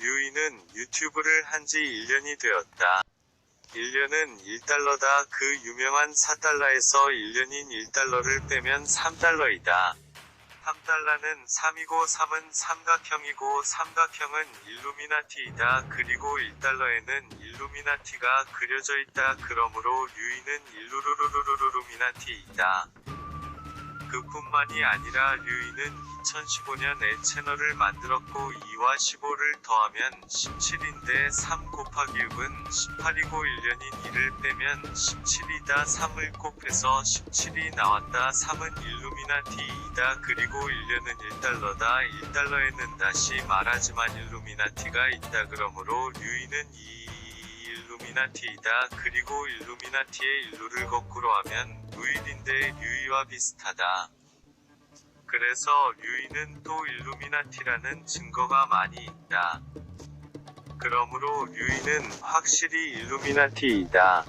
류이는 유튜브를 한 지 1년이 되었다. 1년은 1달러다. 그 유명한 4달러에서 1년인 1달러를 빼면 3달러이다. 3달러는 3이고 3은 삼각형이고 삼각형은 일루미나티이다. 그리고 1달러에는 일루미나티가 그려져 있다. 그러므로 류이는 일루루루루루루미나티이다. 그뿐만이 아니라 류이는 2015년에 채널을 만들었고 2와 15를 더하면 17인데 3 곱하기 6은 18이고 1년인 2를 빼면 17이다 3을 곱해서 17이 나왔다. 3은 일루미나티이다. 그리고 1년은 1달러다. 1달러에는 다시 말하지만 일루미나티가 있다. 그러므로 류이는 이 일루미나티이다. 그리고 일루미나티의 일루를 거꾸로 하면 루일인데 류이와 비슷하다 그래서 류이는 또 일루미나티라는 증거가 많이 있다. 그러므로 류이는 확실히 일루미나티이다.